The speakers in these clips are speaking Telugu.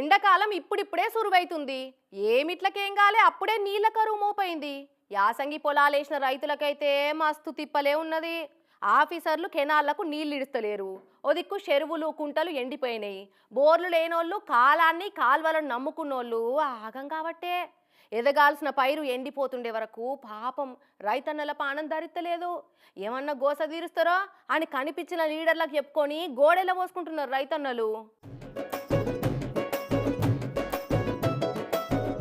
ఎండాకాలం ఇప్పుడిప్పుడే సురువైతుంది. ఏమిట్లకేం కాలే అప్పుడే నీళ్ళ కరువు మోపైంది. యాసంగి పొలాలేసిన రైతులకైతే మస్తు తిప్పలే ఉన్నది. ఆఫీసర్లు కెనాళ్ళకు నీళ్ళు ఇడుస్తలేరు ఒదిక్కు చెరువులు కుంటలు ఎండిపోయినాయి బోర్లు లేనోళ్ళు కాలాన్ని కాల్వలను నమ్ముకున్నోళ్ళు ఆగం కాబట్టే. ఎదగాల్సిన పైరు ఎండిపోతుండే వరకు పాపం రైతన్నల పానం ధరిత్తలేదు ఏమన్నా గోస తీరుస్తారో అని కనిపించిన లీడర్లకు చెప్పుకొని గోడెల పోసుకుంటున్నారు రైతన్నలు.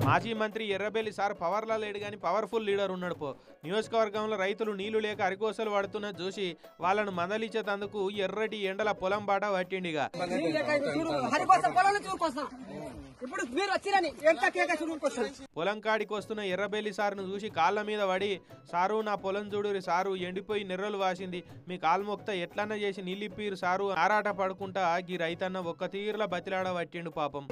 మాజీ మంత్రి ఎర్రబెల్లి సార్ పవర్లా లేడు కానీ పవర్ఫుల్ లీడర్ ఉన్నాడు పో. నియోజకవర్గంలో రైతులు నీళ్ళు లేక అరికోసలు పడుతున్న చూసి వాళ్ళను మందలిచ్చేతందుకు ఎర్రటి ఎండల పొలం బాట పట్టిండిగా ఇప్పుడు మీరు వచ్చిరని ఎంత కేక చూరుకొస్తాం పొలం కాడికి వస్తున్న ఎర్రబెల్లి సార్ను చూసి కాళ్ళ మీద పడి సారు నా పొలం చూడురి సారు ఎండిపోయి నెర్రలు వాసింది. మీ కాలు మొక్త ఎట్లన్నా చేసి నీళ్ళిప్పీరు సారు. ఆరాట పడుకుంటా గీ రైతన్న ఒక్క తీరులా బతిలాడ పట్టిండు పాపం.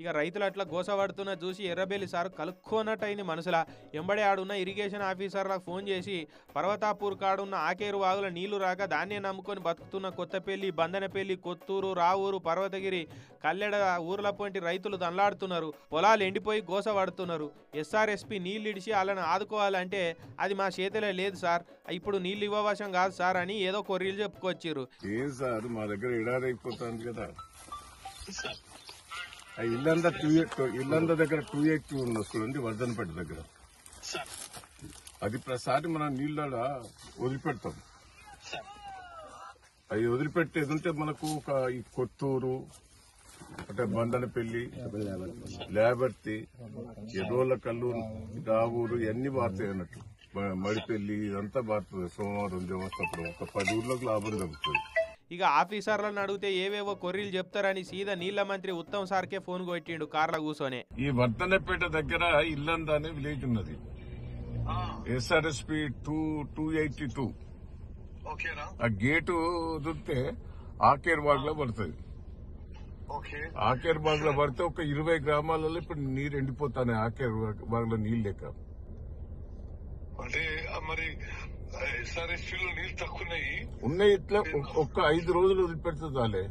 ఇక రైతులు అట్లా గోసపడుతున్న చూసి ఎర్రబెల్లి సార్ కలుక్కోనట్టయింది మనసులా. ఎంబడే ఆడున్న ఇరిగేషన్ ఆఫీసర్లకు ఫోన్ చేసి పర్వతాపూర్ కాడున్న ఆకేరు వాగుల నీళ్ళు రాక దాన్నే నమ్ముకొని బతుకుతున్న కొత్తపల్లి బందనపల్లి కొత్తూరు రావూరు పర్వతగిరి కల్లెడ ఊర్ల పొంటి రైతులు దంలాడుతున్నారు పొలాలు ఎండిపోయి గోసపడుతున్నారు ఎస్ఆర్ఎస్పి నీళ్ళు ఇడిచి వాళ్ళని ఆదుకోవాలంటే అది మా చేతిలో లేదు సార్. ఇప్పుడు నీళ్ళు ఇవ్వవశం కాదు సార్ అని ఏదో కొర్రీలు చెప్పుకొచ్చిర్రు. ఏం సార్ మా దగ్గర ఎడారైపోతుంది కదా. టూ ఇల్లంతా దగ్గర టూ ఎయిట్ టూ ఉన్న వర్ధనపేట దగ్గర. అది ప్రసారి మనం నీళ్ళ వదిలిపెడతాం. అవి వదిలిపెట్టేది ఉంటే మనకు ఒక ఈ కొత్తూరు అంటే బందనపల్లి లేబర్తి ఎడోళ్ళ కల్లు రావూరు ఇవన్నీ బారుతాయి అన్నట్టు మడిపల్లి ఇదంతా బారుతుంది సోమవారం దేవస్థాపురం ఒక పది ఊర్లకు లాభం తగ్గుతుంది ఇక ఆఫీసర్లను అడిగితే ఏవేవో కొర్రీలు చెప్తారని సీదా నీళ్ళ మంత్రి ఉత్తమ్ సార్కే ఫోన్ కొట్టిండు కార్ల కూర్చొని ఈ వర్ధనపేట దగ్గర ఇల్లంద అనే విలేజ్ ఉన్నది. SRSP two two eighty two ఆ గేటు వదిలితే ఆకేర్ బాగ్లో పడుతుంది ఆకేర్ బాగ్లో పడితే ఒక ఇరవై గ్రామాలలో ఇప్పుడు నీరు ఎండిపోతాయి ఆకేర్ బాగ్లో నీళ్ళు లేక. అంటే మరి నీళ్ళు తక్కువన్నాయి. ఉన్నాయి ఇట్లా ఒక్క ఐదు రోజులు వదిలిపెడితే చాలే.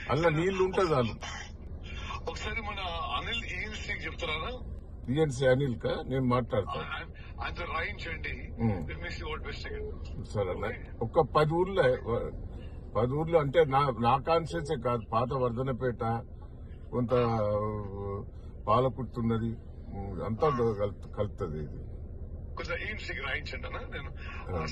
అందులో నీళ్ళు ఉంటే చాలు. ఒకసారి మన అనిల్ ఈఎన్సీ చెప్తారా? బిఎన్సీ అనిల్ కా నేను మాట్లాడతాను ఆయనతో రాయించండి సరే. ఒక్క పది ఊర్లో పది ఊర్లు అంటే నా నా కాదు. పాత వర్ధనపేట కొంత పాలకుర్తున్నది అంతా కలుతుంది ఇది. కొంచెం రాయించండి అన్న. నేను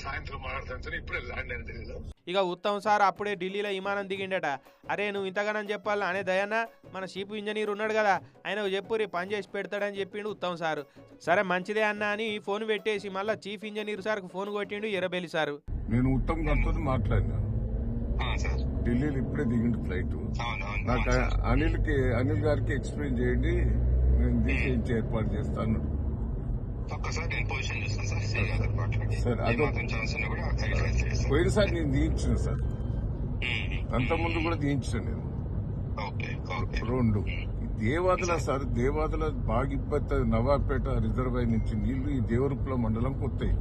సాయంత్రం మాట్లాడతాను సరే ఇప్పుడే ల్యాండ్ అయిన తెలియదు ఇక ఉత్తమ్ సార్ అప్పుడే ఢిల్లీలో విమానం దిగిండట. అరే నువ్వు ఇంతగానని చెప్పాలా? అనే దయన్న మన చీఫ్ ఇంజనీర్ ఉన్నాడు కదా ఆయన చెప్పురి పని చేసి పెడతాడని చెప్పిండు ఉత్తమ్ సార్. సరే మంచిదే అన్న అని ఫోన్ పెట్టేసి మళ్ళీ చీఫ్ ఇంజనీర్ సార్కు ఫోన్ కొట్టిండు ఎర్రబెల్లి సారు. నేను ఉత్తమ్ గారితో మాట్లాడినా. సార్. ఢిల్లీలో ఇప్పుడే దిగిండు ఫ్లైట్. నాకు అనిల్కి అనిల్ గారికి ఎక్స్ప్లెయిన్ చేయండి. నేను దిగి ఏర్పాటు చేస్తాను. ఒక్కసారి నేను పొజిషన్ చూస్తాను సార్. సీ గారితో మాట్లాడి సరే, అదో- ఏమాత్రం ఛాన్స్ ఉన్నా కూడా క్లారిఫై చేస్తాను. పోయినసారి నేను దించిన సార్. అంత ముందు కూడా దించిన నేను. Okay okay. రెండు. ఈ దేవాదుల సార్. దేవాదుల బాగా ఇబ్బంది నవాపేట రిజర్వాయర్ నుంచి నీళ్ళు ఈ దేవరుపుల మండలం కొత్తాయి.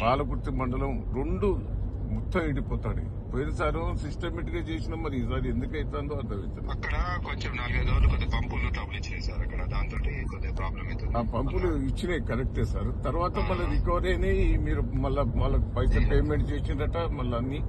పాలకుర్తి మండలం రెండు మొత్తం ఎండిపోతాడు పోయినసారి సిస్టమేటిక్గా చేసిన మరి ఈసారి ఎందుకు అవుతుందో అర్థమవుతుంది అక్కడ కొంచెం నాలుగైదు రోజులు కొద్దిగా పంపులు ట్రబుల్ ఇచ్చినాయి సార్ అక్కడ. దాంతో కొద్దిగా ప్రాబ్లం అవుతుంది. ఆ పంపులు ఇచ్చినాయి కరెక్టే సార్. తర్వాత మళ్ళీ రికవరీ అయినాయి. మీరు మళ్ళీ వాళ్ళకి పైసలు పేమెంట్ చేసిండట మళ్ళీ అన్ని.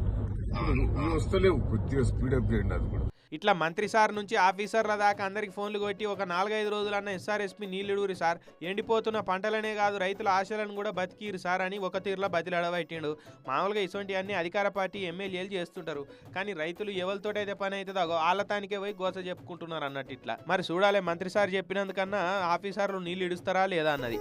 వస్తలేవు కొద్దిగా స్పీడప్ చేయండి అది కూడా. ఇట్లా మంత్రి సార్ నుంచి ఆఫీసర్ల దాకా అందరికి ఫోన్లు కొట్టి ఒక నాలుగైదు రోజులన్న ఎస్ఆర్ఎస్పి నీళ్ళుడూరి సార్. ఎండిపోతున్న పంటలనే కాదు రైతుల ఆశలను కూడా బతికిరు సార్ అని ఒక తీరులో బతిలాడబెట్టిండు. మామూలుగా ఇటువంటివన్నీ అధికార పార్టీ ఎమ్మెల్యేలు చేస్తుంటారు. కానీ రైతులు ఎవరితోటైతే పని అవుతుందో ఆలతానికే వాళ్ళతానికే పోయి గోస చెప్పుకుంటున్నారు అన్నట్టు ఇట్లా. మరి చూడాలి మంత్రి సార్ చెప్పినందుకన్నా ఆఫీసర్లు నీళ్ళు ఇడుస్తారా లేదా అన్నది.